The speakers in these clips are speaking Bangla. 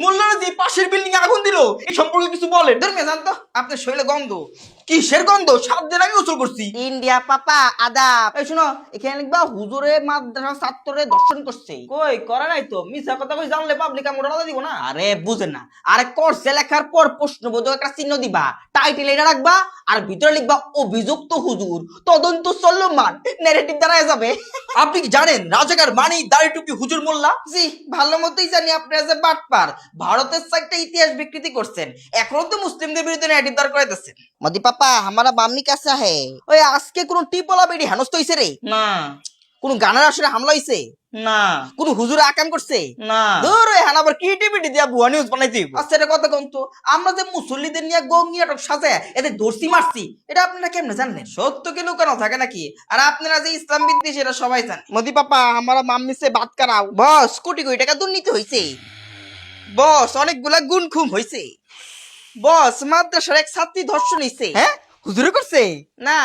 মোল্লারা যে পাশের বিল্ডিং আগুন দিল। এই সম্পর্কে কিছু বলেন। ধর্মে জানতো? আপনার শরীরে গন্ধ। কিসের গন্ধ? সাত দিন আগে গোসল করছি। ইন্ডিয়া পাপা আদাব। এই শোনো এখানে লিখবা হুজুরে মাদ্রাসা ছাত্ররে দর্শন করছে। কই করে নাই তো? মিছা কথা কই জানলে পাবলিক আমরা দিব না? আরে বুঝে না। আরে কোর্সে লেখার পর প্রশ্নবোধক একটা চিহ্ন দিবা। টাইটেল এটা রাখবা আর ভিতরে লিখবা অভিযুক্ত হুজুর তদন্ত চলমান নেগেটিভ দাঁড়ায় যাবে। আপনি কি জানেন রাজাকার মানেই দাড়ি টুপি হুজুর মোল্লা? জি ভালো মতোই জানি আপনারা যে বাটপার। ভারতের সাইডটা ইতিহাস বিকৃতি করছেন। এখনও তো মুসলিমদের বিরুদ্ধে নেগেটিভ দাঁড় করাইতেছেন। মোদি পাপা আমারা বামনি কাছে হে ওই আজকে কোন টিপলা বেডি হেনস্ত হইছে রে। না। কোন গানের আসরে হামলা হইছে? না। কোন হুজুরে আকাম করছে? না। দূর ওই হানা আবার কি ক্রিয়েটিভিটি দিয়া ভুয়া নিউজ হইব। আচ্ছা এটা কথা কোন তো। আমরা যে মুসল্লিদের নিয়ে গঙ্গি সাজায় এদের দর্শি মারছি এটা আপনারা কেমনে জানলেন? সত্য কি লুকানো থাকে নাকি? আর আপনারা যে ইসলাম বিদ্বেষ এটা সবাই জানেন মোদি পাপা আমরা মাম্মি সে বাত করাও। বস কোটি কোটি টাকা দুর্নীতি হয়েছে বস অনেকগুলা গুণ খুম হয়েছে বস মাদ্রাসার এক ছাত্রী ধর্ষণ হ্যাঁ? হুজুরে করছে? না।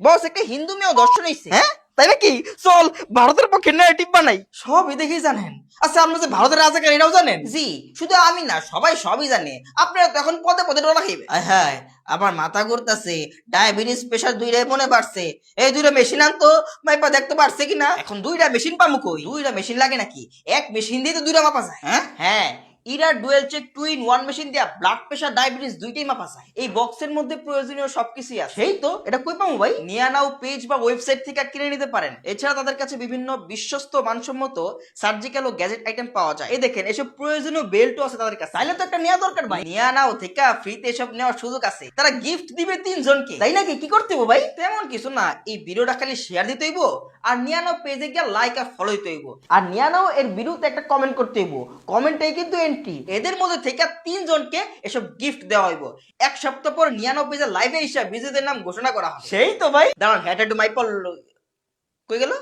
বস একটা হিন্দু মেয়েও ধর্ষণ হ্যাঁ? তাই নাকি? চল ভারতের পক্ষে নেগেটিভ বানাই। সবই দেখেই জানেন। আচ্ছা যে ভারতের রাজাকার এটাও জানেন? জি। শুধু আমি না সবাই সবই জানে। আপনারা তো এখন পদে পদে ডলা খাইবে হ্যাঁ আমার মাথা ঘুরতেছে। ডায়াবেটিস প্রেশার দুইটাই মনে বাড়ছে। এই দুইটা মেশিন আনতো মাইপা দেখতে পারছে কিনা? এখন দুইটা মেশিন পামু কই? দুইটা মেশিন লাগে নাকি? এক মেশিন দিয়ে তো দুইটা মাপা যায়। হ্যাঁ? হ্যাঁ। Ira dual check two in one machine দিয়া ব্লাড প্রেশার ডায়াবেটিস দুইটাই মাপা যায় এই বক্সের মধ্যে প্রয়োজনীয় সবকিছুই আছে। সেই তো এটা কই পামু ভাই? নিয়ানাও পেজ বা ওয়েবসাইট থেকে কিনে নিতে পারেন। এছাড়া তাদের কাছে বিভিন্ন বিশ্বস্ত মানসম্মত সার্জিক্যাল ও গ্যাজেট আইটেম পাওয়া যায়। এই দেখেন এসব প্রয়োজনীয় বেল্টও আছে তাদের কাছে। তাইলে তো একটা নেওয়া দরকার ভাই। নিয়ানাও থেকে ফ্রিতে এসব নেওয়ার সুযোগ আছে। তারা গিফট দিবে তিনজনকে। তাই নাকি? কি করতে ভাই? তেমন কিছু না। এই ভিডিওটা খালি শেয়ার দিতে হইব আর নিয়ানো পেজে গিয়ে লাইক আর ফলো দিতে হইব। আর নিয়ানাও এর বিরুদ্ধে একটা কমেন্ট করতে হইব। কমেন্টটাই কিন্তু এন্ট্রি এদের মধ্যে থেকে তিনজনকে এসব গিফট দেওয়া হইব। এক সপ্তাহ পর নিরানব্বই হাজার লাইভে হিসাবে বিজয়ীদের নাম ঘোষণা করা হবে। সেই তো ভাই। দাঁড়ান হ্যাট টু মাই পল কই গেল?